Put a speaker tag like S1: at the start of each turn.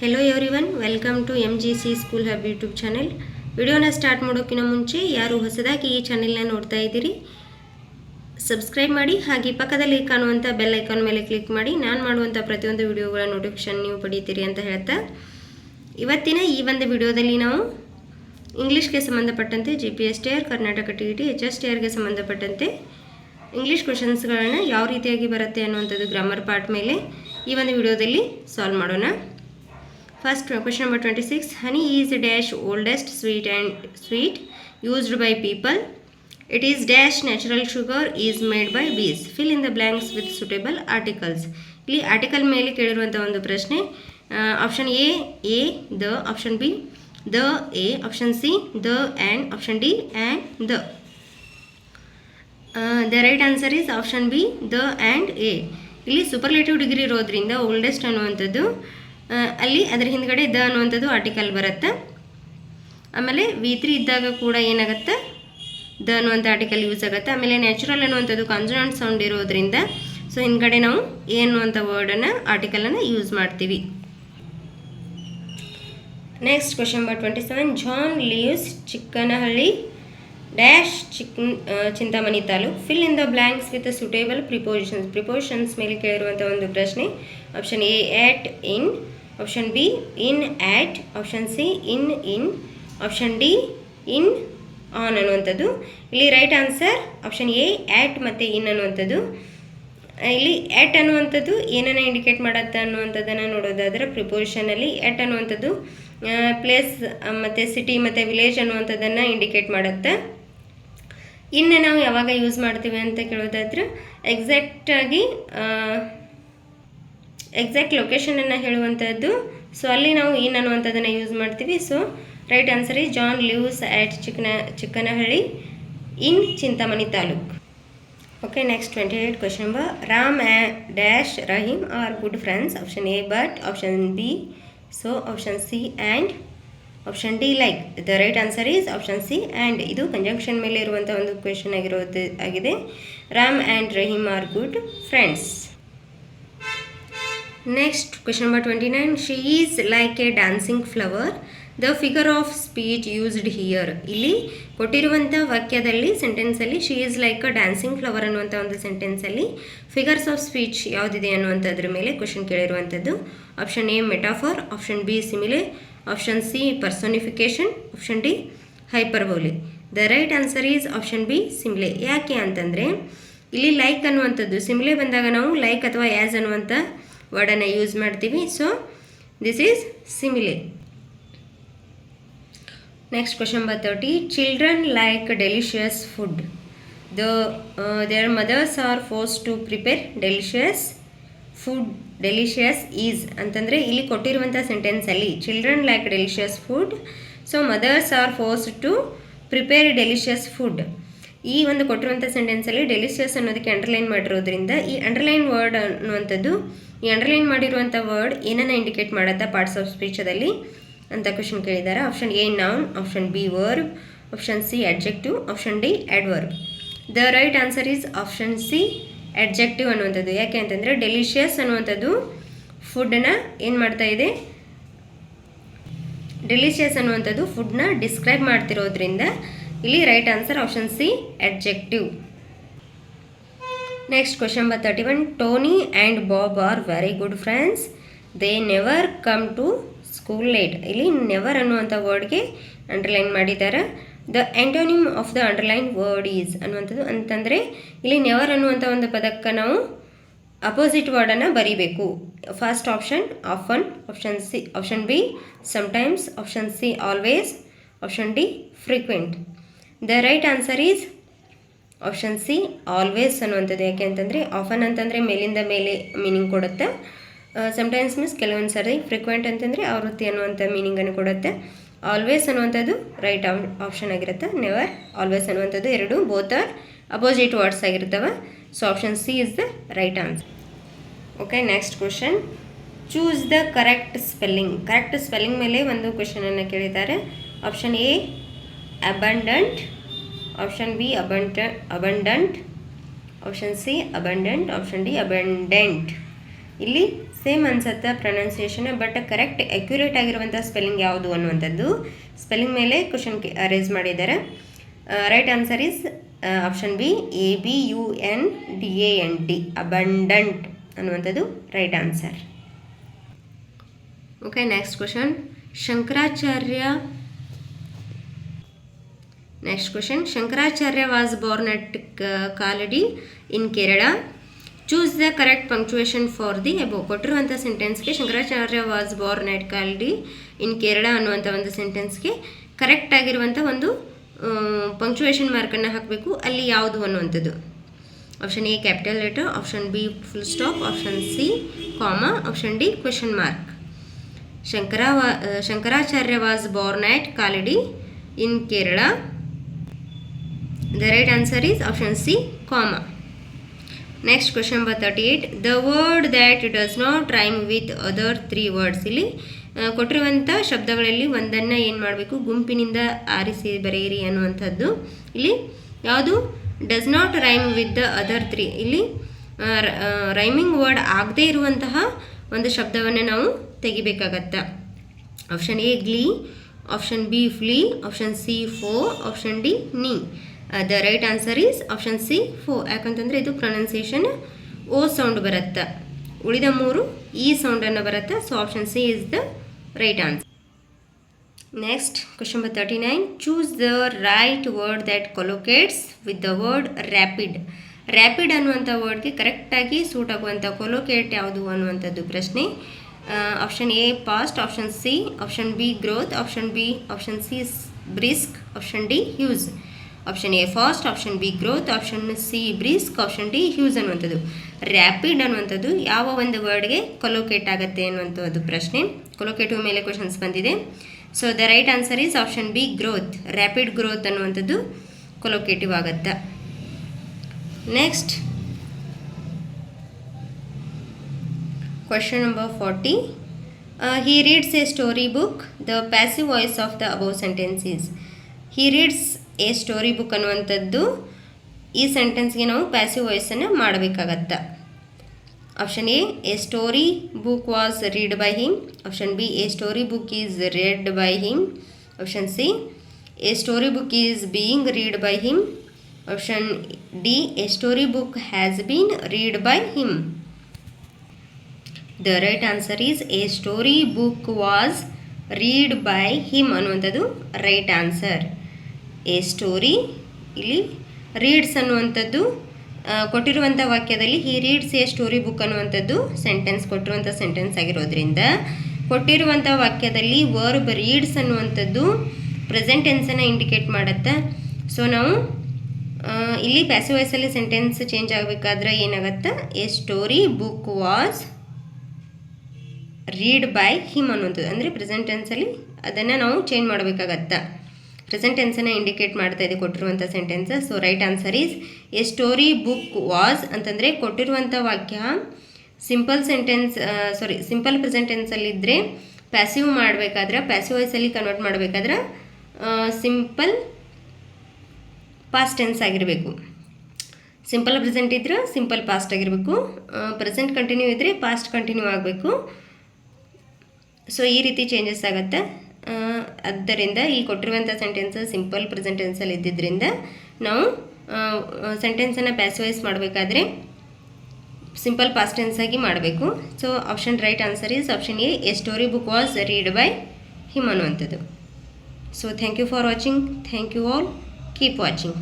S1: Hello everyone welcome to M G C school hub YouTube channel ವಿಡಿಯೋನ start ಮಾಡೋಕ್ಕಿಂತ ಮುಂಚೆ ಯಾರು ಹೊಸದಾಗಿ ಈ ಚಾನೆಲ್ನ ನೋಡ್ತಾ ಇದ್ದೀರಿ ಸಬ್ಸ್ಕ್ರೈಬ್ ಮಾಡಿ ಹಾಗೆ ಪಕ್ಕದಲ್ಲಿ ಕಾಣುವಂಥ ಬೆಲ್ ಐಕಾನ್ ಮೇಲೆ ಕ್ಲಿಕ್ ಮಾಡಿ, ನಾನು ಮಾಡುವಂಥ ಪ್ರತಿಯೊಂದು ವಿಡಿಯೋಗಳ ನೋಟಿಫಿಕೇಶನ್ ನೀವು ಪಡೀತೀರಿ ಅಂತ ಹೇಳ್ತಾ. ಇವತ್ತಿನ ಈ ಒಂದು ವಿಡಿಯೋದಲ್ಲಿ ನಾವು ಇಂಗ್ಲೀಷ್ಗೆ ಸಂಬಂಧಪಟ್ಟಂತೆ G P S T R Karnataka T E T H S T ಆರ್ಗೆ ಸಂಬಂಧಪಟ್ಟಂತೆ ಇಂಗ್ಲೀಷ್ ಕ್ವಶನ್ಸ್ಗಳನ್ನ ಯಾವ ರೀತಿಯಾಗಿ ಬರುತ್ತೆ ಅನ್ನುವಂಥದ್ದು ಗ್ರಾಮರ್ ಪಾರ್ಟ್ ಮೇಲೆ ಈ ಒಂದು ವಿಡಿಯೋದಲ್ಲಿ ಸಾಲ್ವ್ ಮಾಡೋಣ. Question number twenty six honey is dash oldest sweet and sweet used by people it is dash natural sugar is made by bees fill in the blanks with suitable articles ಇಲ್ಲಿ article ಮೇಲೆ ಕೇಳಿರುವಂಥ ಒಂದು ಪ್ರಶ್ನೆ option A a the option B the a option C the and option D and the the right answer is option B the and a ಇಲ್ಲಿ superlative degree ಇರೋದ್ರಿಂದ oldest ಅನ್ನುವಂಥದ್ದು ಅಲ್ಲಿ ಅದರ ಹಿಂದ್ಗಡೆ ದ ಅನ್ನುವಂಥದ್ದು ಆರ್ಟಿಕಲ್ ಬರುತ್ತೆ. ಆಮೇಲೆ ವಿ ತ್ರೀ ಇದ್ದಾಗ ಕೂಡ ಏನಾಗುತ್ತೆ? ದ ಅನ್ನುವಂಥ ಆರ್ಟಿಕಲ್ ಯೂಸ್ ಆಗುತ್ತೆ. ಆಮೇಲೆ ನ್ಯಾಚುರಲ್ ಅನ್ನುವಂಥದ್ದು ಕಾನ್ಸನಾಂಟ್ ಸೌಂಡ್ ಇರೋದ್ರಿಂದ ಸೊ ಹಿಂದ್ಗಡೆ ನಾವು ಎ ಅನ್ನುವಂಥ ವರ್ಡನ್ನು ಆರ್ಟಿಕಲನ್ನು ಯೂಸ್ ಮಾಡ್ತೀವಿ. Next question number twenty seven John leaves Chikkanahalli dash check Chintamani taluk. Fill in the blanks with suitable prepositions prepositions ಮೇಲೆ ಕೇಳಿರುವಂಥ ಒಂದು ಪ್ರಶ್ನೆ. Option A at in option B in at option C in in option D in on ಅನ್ನುವಂಥದ್ದು. ಇಲ್ಲಿ right answer option A at ಮತ್ತು in ಅನ್ನುವಂಥದ್ದು. ಇಲ್ಲಿ ಎಟ್ ಅನ್ನುವಂಥದ್ದು ಏನನ್ನು ಇಂಡಿಕೇಟ್ ಮಾಡುತ್ತೆ ಅನ್ನುವಂಥದ್ದನ್ನು ನೋಡೋದಾದರೆ ಪ್ರಿಪೋಸಿಷನಲ್ಲಿ ಎಟ್ ಅನ್ನುವಂಥದ್ದು ಪ್ಲೇಸ್ ಮತ್ತು ಸಿಟಿ ಮತ್ತು ವಿಲೇಜ್ ಅನ್ನುವಂಥದ್ದನ್ನು ಇಂಡಿಕೇಟ್ ಮಾಡುತ್ತೆ. ಇನ್ನು ನಾವು ಯಾವಾಗ ಯೂಸ್ ಮಾಡ್ತೀವಿ ಅಂತ ಕೇಳೋದಾದ್ರೆ ಎಕ್ಸಾಕ್ಟಾಗಿ ಎಕ್ಸಾಕ್ಟ್ ಲೊಕೇಶನನ್ನು ಹೇಳುವಂಥದ್ದು ಸೊ ಅಲ್ಲಿ ನಾವು ಇನ್ ಅನ್ನುವಂಥದ್ದನ್ನು ಯೂಸ್ ಮಾಡ್ತೀವಿ. So right answer is John lives at Chikkana Chikkanahalli in Chintamani taluk okay next twenty eight question number Ram dash Rahim are good friends option A but option B so option C and option D like the right answer is option C and ಇದು conjunction ಮೇಲೆ ಇರುವಂಥ ಒಂದು question ಆಗಿರೋದು, ಆಗಿದೆ. Ram and Rahim are good friends next question number twenty nine she is like a dancing flower the figure of speech used here ಇಲ್ಲಿ ಕೊಟ್ಟಿರುವಂಥ ವಾಕ್ಯದಲ್ಲಿ ಸೆಂಟೆನ್ಸಲ್ಲಿ she is like a dancing flower ಅನ್ನುವಂಥ ಒಂದು ಸೆಂಟೆನ್ಸಲ್ಲಿ ಫಿಗರ್ಸ್ ಆಫ್ ಸ್ಪೀಚ್ ಯಾವುದಿದೆ ಅನ್ನುವಂಥದ್ರ ಮೇಲೆ question ಕೇಳಿರುವಂಥದ್ದು. Option A metaphor option B simile option C personification option D hyperbole the right answer is option B simile ಯಾಕೆ ಅಂತಂದರೆ, ಇಲ್ಲಿ ಲೈಕ್ ಅನ್ನುವಂಥದ್ದು ಸಿಮ್ಲೆ ಬಂದಾಗ ನಾವು ಲೈಕ್ ಅಥವಾ ಆ್ಯಸ್ ಅನ್ನುವಂಥ ವರ್ಡನ್ನು ಯೂಸ್ ಮಾಡ್ತೀವಿ. So this is simile next question number thirty children like delicious food the their mothers are force to prepare delicious food delicious is ಅಂತಂದರೆ ಇಲ್ಲಿ ಕೊಟ್ಟಿರುವಂಥ ಸೆಂಟೆನ್ಸಲ್ಲಿ children like delicious food so mothers are force to prepare delicious food ಈ ಒಂದು ಕೊಟ್ಟಿರುವಂಥ ಸೆಂಟೆನ್ಸಲ್ಲಿ delicious ಅನ್ನೋದಕ್ಕೆ underline ಮಾಡಿರೋದ್ರಿಂದ ಈ underline word ಅನ್ನುವಂಥದ್ದು, ಈ ಅಂಡರ್ಲೈನ್ ಮಾಡಿರುವಂಥ ವರ್ಡ್ ಏನನ್ನು ಇಂಡಿಕೇಟ್ ಮಾಡುತ್ತಾ ಪಾರ್ಟ್ಸ್ ಆಫ್ ಸ್ಪೀಚದಲ್ಲಿ ಅಂತ ಕ್ವಶನ್ ಕೇಳಿದ್ದಾರೆ option A noun option B verb option C adjective option D adverb the right answer is option C adjective ಅನ್ನುವಂಥದ್ದು. ಯಾಕೆ ಅಂತಂದರೆ ಡೆಲಿಷಿಯಸ್ ಅನ್ನುವಂಥದ್ದು ಫುಡ್ಡನ್ನ ಏನು ಮಾಡ್ತಾ ಇದೆ? ಡೆಲಿಷಿಯಸ್ ಅನ್ನುವಂಥದ್ದು ಫುಡ್ನ ಡಿಸ್ಕ್ರೈಬ್ ಮಾಡ್ತಿರೋದ್ರಿಂದ ಇಲ್ಲಿ right answer option C adjective next question number thirty one Tony and Bob are very good friends they never come to school late ಇಲ್ಲಿ ನೆವರ್ ಅನ್ನುವಂಥ ವರ್ಡ್ಗೆ ಅಂಡರ್ಲೈನ್ ಮಾಡಿದ್ದಾರೆ. The antonym of the underline word is ಅನ್ನುವಂಥದ್ದು ಅಂತಂದರೆ ಇಲ್ಲಿ never ಅನ್ನುವಂಥ ಒಂದು ಪದಕ್ಕೆ ನಾವು ಅಪೋಸಿಟ್ ವರ್ಡನ್ನು ಬರೀಬೇಕು. First option often option C option B sometimes option C always option D frequent the right answer is option C always ಅನ್ನುವಂಥದ್ದು. ಯಾಕೆ ಅಂತಂದರೆ ಆಫನ್ ಅಂತಂದರೆ ಮೇಲಿಂದ ಮೇಲೆ ಮೀನಿಂಗ್ ಕೊಡುತ್ತೆ. ಸಮ್ಟೈಮ್ಸ್ ಮೀನ್ಸ್ ಕೆಲವೊಂದು ಸರಿ ಫ್ರೀಕ್ವೆಂಟ್ ಅಂತಂದರೆ ಆವೃತ್ತಿ ಅನ್ನುವಂಥ ಮೀನಿಂಗನ್ನು ಕೊಡುತ್ತೆ. ಆಲ್ವೇಸ್ ಅನ್ನುವಂಥದ್ದು ರೈಟ್ ಆಪ್ಷನ್ ಆಗಿರುತ್ತೆ. ನೆವರ್ ಆಲ್ವೇಸ್ ಅನ್ನುವಂಥದ್ದು ಎರಡು. ಬೋತ್ ಆರ್ ಅಪೋಸಿಟ್ ವರ್ಡ್ಸ್ ಆಗಿರ್ತವೆ. So option C is the right answer okay next question choose the correct spelling correct spelling ಮೇಲೆ ಒಂದು ಕ್ವಶನನ್ನು ಕೇಳಿದ್ದಾರೆ. Option A abundant option b, abundant abundant option C abundant option D ಇಲ್ಲಿ same ಅನ್ಸತ್ತೆ pronunciation but correct accurate ಆಗಿರುವಂಥ spelling ಯಾವುದು ಅನ್ನುವಂಥದ್ದು. Spelling ಮೇಲೆ ಕ್ವಶನ್ ರೇಸ್ ಮಾಡಿದ್ದಾರೆ. Right answer is option B A B U N D A N D abundant ಅನ್ನುವಂಥದ್ದು right answer okay next question Shankaracharya next question Shankaracharya was born at Kaladi in Kerala choose the correct punctuation for the above ಕೊಟ್ಟಿರುವಂಥ ಸೆಂಟೆನ್ಸ್ಗೆ Shankaracharya was born at Kaladi in Kerala ಅನ್ನುವಂಥ ಒಂದು ಸೆಂಟೆನ್ಸ್ಗೆ correct ಆಗಿರುವಂಥ ಒಂದು punctuation ಮಾರ್ಕನ್ನು ಹಾಕಬೇಕು. ಅಲ್ಲಿ ಯಾವುದು ಅನ್ನುವಂಥದ್ದು? Option A capital letter option B full stop option C comma option D question mark Shankara Shankaracharya was born at Kaladi in Kerala the right answer is option C comma next question number thirty eight the word that not rhyme with other three words ಇಲ್ಲಿ ಕೊಟ್ಟಿರುವಂಥ ಶಬ್ದಗಳಲ್ಲಿ ಒಂದನ್ನು ಏನು ಮಾಡಬೇಕು? ಗುಂಪಿನಿಂದ ಆರಿಸಿ ಬರೆಯಿರಿ ಅನ್ನುವಂಥದ್ದು. ಇಲ್ಲಿ ಯಾವುದು? Does not rhyme with the other three ಇಲ್ಲಿ ರೈಮಿಂಗ್ ವರ್ಡ್ ಆಗದೇ ಇರುವಂತಹ ಒಂದು ಶಬ್ದವನ್ನು ನಾವು ತೆಗಿಬೇಕಾಗತ್ತೆ. Option A glee option B flee option C foe option D knee the right answer is option C foe ಯಾಕಂತಂದರೆ ಇದು ಪ್ರೊನೌನ್ಸಿಯೇಷನ್ ಓ ಸೌಂಡ್ ಬರುತ್ತೆ. ಉಳಿದ ಮೂರು ಈ ಸೌಂಡನ್ನು ಬರುತ್ತೆ. So option C is the right answer next question number thirty nine choose the right word that collocates with the word rapid rapid ಅನ್ನುವಂಥ ವರ್ಡ್ಗೆ ಕರೆಕ್ಟಾಗಿ ಸೂಟ್ ಆಗುವಂಥ ಕೊಲೊಕೇಟ್ ಯಾವುದು ಅನ್ನುವಂಥದ್ದು ಪ್ರಶ್ನೆ. Option A fast option C option B growth option B option C brisk option D hues option A fast option B growth option C brisk option D hues ಅನ್ನುವಂಥದ್ದು. Rapid ಅನ್ನುವಂಥದ್ದು. ಯಾವ ಒಂದು ವರ್ಡ್ಗೆ ಕೊಲೋಕೇಟ್ ಆಗುತ್ತೆ ಅನ್ನುವಂಥದ್ದು ಪ್ರಶ್ನೆ. ಕೊಲೋಕೇಟಿವ್ ಮೇಲೆ ಕ್ವಶನ್ಸ್ ಬಂದಿದೆ. So the right answer is option B growth rapid growth ಅನ್ನುವಂಥದ್ದು ಕೊಲೋಕೇಟಿವ್ ಆಗುತ್ತೆ. Next Question number 40. Uh, he reads a storybook. The passive voice of the above sentences he He reads story book ಅನ್ನುವಂಥದ್ದು ಈ ಸೆಂಟೆನ್ಸ್ಗೆ ನಾವು passive ವಾಯ್ಸನ್ನು ಮಾಡಬೇಕಾಗತ್ತೆ. Option A a story book was read by him. Option B, a story book is read by him. Option C, a story book is being read by him. Option D, a story book has been read by him. The right answer is a story book was read by him ಅನ್ನುವಂಥದ್ದು right answer. A story. ಇಲ್ಲಿ reads ಅನ್ನುವಂಥದ್ದು ಕೊಟ್ಟಿರುವಂಥ ವಾಕ್ಯದಲ್ಲಿ he reads a story book ಅನ್ನುವಂಥದ್ದು sentence, ಕೊಟ್ಟಿರುವಂಥ sentence ಆಗಿರೋದ್ರಿಂದ. ಕೊಟ್ಟಿರುವಂಥ ವಾಕ್ಯದಲ್ಲಿ ವರ್ಬ್ ರೀಡ್ಸ್ ಅನ್ನುವಂಥದ್ದು ಪ್ರೆಸೆಂಟೆನ್ಸನ್ನು ಇಂಡಿಕೇಟ್ ಮಾಡುತ್ತೆ. ಸೊ ನಾವು ಇಲ್ಲಿ ಪ್ಯಾಸಿವ್ ವಾಯ್ಸಲ್ಲಿ ಸೆಂಟೆನ್ಸ್ ಚೇಂಜ್ ಆಗಬೇಕಾದ್ರೆ ಏನಾಗುತ್ತೆ? A story book was read by him ಅನ್ನುವಂಥದ್ದು. ಅಂದರೆ ಪ್ರೆಸೆಂಟೆನ್ಸಲ್ಲಿ ಅದನ್ನು ನಾವು ಚೇಂಜ್ ಮಾಡಬೇಕಾಗತ್ತೆ. ಪ್ರೆಸೆಂಟ್ ಟೆನ್ಸನ್ನು ಇಂಡಿಕೇಟ್ ಮಾಡ್ತಾ ಇದೆ ಕೊಟ್ಟಿರುವಂಥ sentence so right answer is a story book was ಅಂತಂದರೆ ಕೊಟ್ಟಿರುವಂಥ ವಾಕ್ಯ simple sentence sorry simple present ಟೆನ್ಸಲ್ಲಿದ್ದರೆ passive ಮಾಡಬೇಕಾದ್ರೆ ಪ್ಯಾಸಿವ್ ವಾಯ್ಸಲ್ಲಿ ಕನ್ವರ್ಟ್ ಮಾಡಬೇಕಾದ್ರೆ ಸಿಂಪಲ್ ಪಾಸ್ಟ್ ಟೆನ್ಸ್ ಆಗಿರಬೇಕು. ಸಿಂಪಲ್ ಪ್ರೆಸೆಂಟ್ ಇದ್ದರೆ ಸಿಂಪಲ್ ಪಾಸ್ಟ್ ಆಗಿರಬೇಕು. ಪ್ರೆಸೆಂಟ್ ಕಂಟಿನ್ಯೂ ಇದ್ದರೆ ಪಾಸ್ಟ್ ಕಂಟಿನ್ಯೂ ಆಗಬೇಕು. ಸೊ ಈ ರೀತಿ ಚೇಂಜಸ್ ಆಗುತ್ತೆ. ಆದ್ದರಿಂದ ಇಲ್ಲಿ ಕೊಟ್ಟಿರುವಂಥ ಸೆಂಟೆನ್ಸ್ ಸಿಂಪಲ್ ಪ್ರೆಸೆಂಟೆನ್ಸಲ್ಲಿ ಇದ್ದಿದ್ದರಿಂದ ನಾವು ಸೆಂಟೆನ್ಸನ್ನು ಪ್ಯಾಸಿವೈಸ್ ಮಾಡಬೇಕಾದ್ರೆ ಸಿಂಪಲ್ ಪಾಸ್ಟ್ ಟೆನ್ಸ್ ಆಗಿ ಮಾಡಬೇಕು. So option right answer is option A a story book was read by him ಅನ್ನುವಂಥದ್ದು so thank you for watching thank you all keep watching